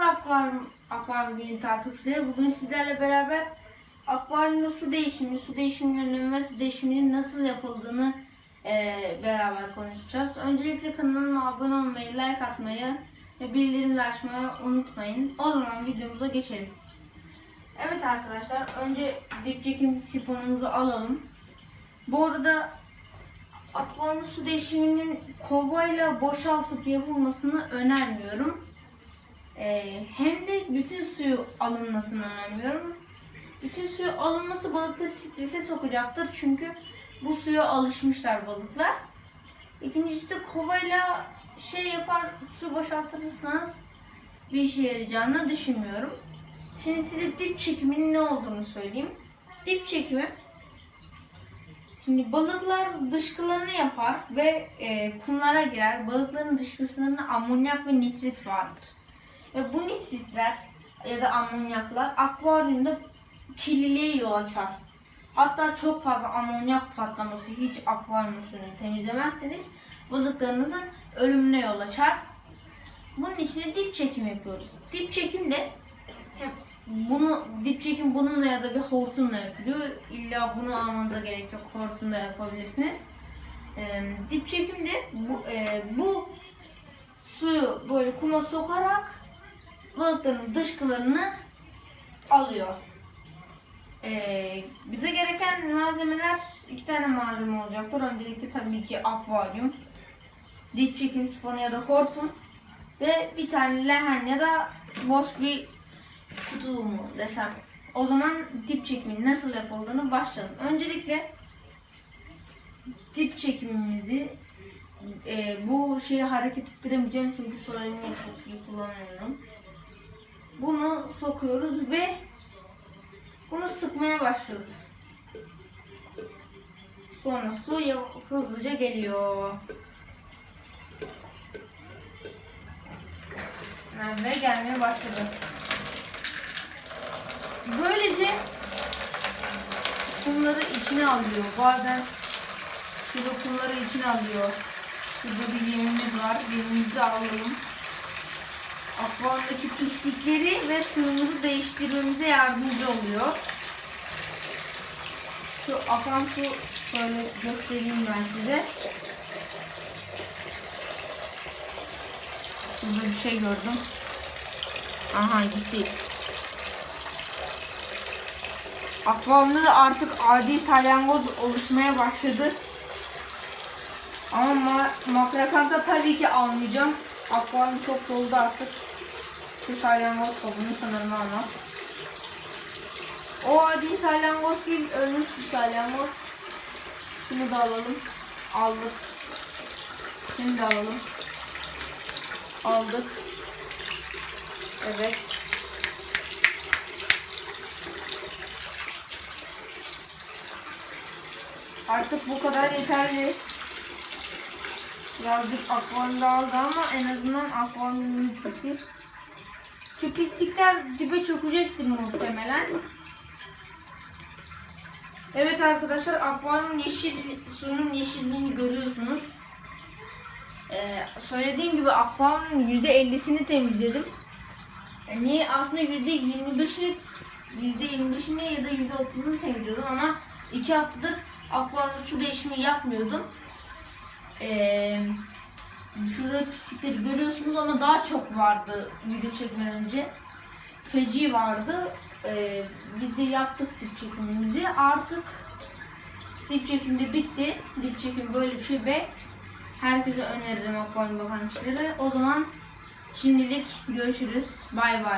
Akvaryum, Akvaryum Günü takipçileri. Bugün sizlerle beraber akvaryumda su değişimi, su değişiminin önemi ve su değişiminin nasıl yapıldığını eee, beraber konuşacağız. Öncelikle kanalıma abone olmayı, like atmayı ve bildirimleri açmayı unutmayın. O zaman videomuza geçelim. Evet arkadaşlar önce dip çekim sifonumuzu alalım. Bu arada akvaryum su değişiminin kovayla boşaltıp yapılmasını önermiyorum. Ee, hem de bütün suyu alınmasını önermiyorum. Bütün suyu alınması balıkları strese sokacaktır çünkü bu suya alışmışlar balıklar. İkincisi de kovayla şey yapar su boşaltırsanız bir işe yarayacağını düşünmüyorum. Şimdi size dip çekiminin ne olduğunu söyleyeyim. Dip çekimi Şimdi balıklar dışkılarını yapar ve e, kumlara girer. Balıkların dışkısında amonyak ve nitrit vardır. Ve bu nitritler ya da amonyaklar akvaryumda kirliliğe yol açar. Hatta çok fazla amonyak patlaması hiç akvaryum suyunu temizlemezseniz balıklarınızın ölümüne yol açar. Bunun için de dip çekim yapıyoruz. Dip çekim de bunu dip çekim bununla ya da bir hortumla yapılıyor. İlla bunu almanıza gerek yok. Hortumla yapabilirsiniz. Ee, dip çekim de bu, e, bu suyu böyle kuma sokarak balıkların dışkılarını alıyor. Ee, bize gereken malzemeler iki tane malzeme olacaktır. Öncelikle tabii ki akvaryum, dip çekim sifonu ya da hortum ve bir tane lehen ya da boş bir kutu mu desem. O zaman dip çekiminin nasıl yapıldığını başlayalım. Öncelikle dip çekimimizi e, bu şeyi hareket ettiremeyeceğim çünkü slime'ı çok iyi kullanıyorum. Bunu sokuyoruz ve bunu sıkmaya başlıyoruz. Sonra su hızlıca geliyor. Ve gelmeye başladı. Böylece kumları içine alıyor. Bazen şurada kumları içine alıyor. Şurada bir yemimiz var. Yemimizi alalım. Akvaryumdaki pislikleri ve suyumuzu değiştirmemize yardımcı oluyor. Şu akan su şöyle göstereyim ben size. Burada bir şey gördüm. Aha gitti. Akvaryumda da artık adi salyangoz oluşmaya başladı. Ama ma makrakanta tabii ki almayacağım. Akvaryum çok doldu artık. Şu salyangoz kabını sanırım almaz. O adi salyangoz değil, ölmüş bir salyangoz. Şunu da alalım. Aldık. Şunu da alalım. Aldık. Evet. Artık bu kadar yeterli. Birazcık akvaryumda aldı ama en azından akvaryumun niteti. Şu pislikler dibe çökecektir muhtemelen. Evet arkadaşlar akvaryumun yeşil, suyun yeşilliğini görüyorsunuz. Ee, söylediğim gibi akvaryumun %50'sini temizledim. E, niye aslında %25'ini %25'ini ya da %30'unu temizliyordum ama iki haftadır akvaryumda su değişimi yapmıyordum. Ee, şurada pislikleri görüyorsunuz ama daha çok vardı video çekmeden önce. Feci vardı. Ee, biz de yaptık dip çekimimizi. Artık dip çekim de bitti. Dip çekim böyle bir şey ve herkese öneririm akvaryum bakan kişilere. O zaman şimdilik görüşürüz. Bay bay.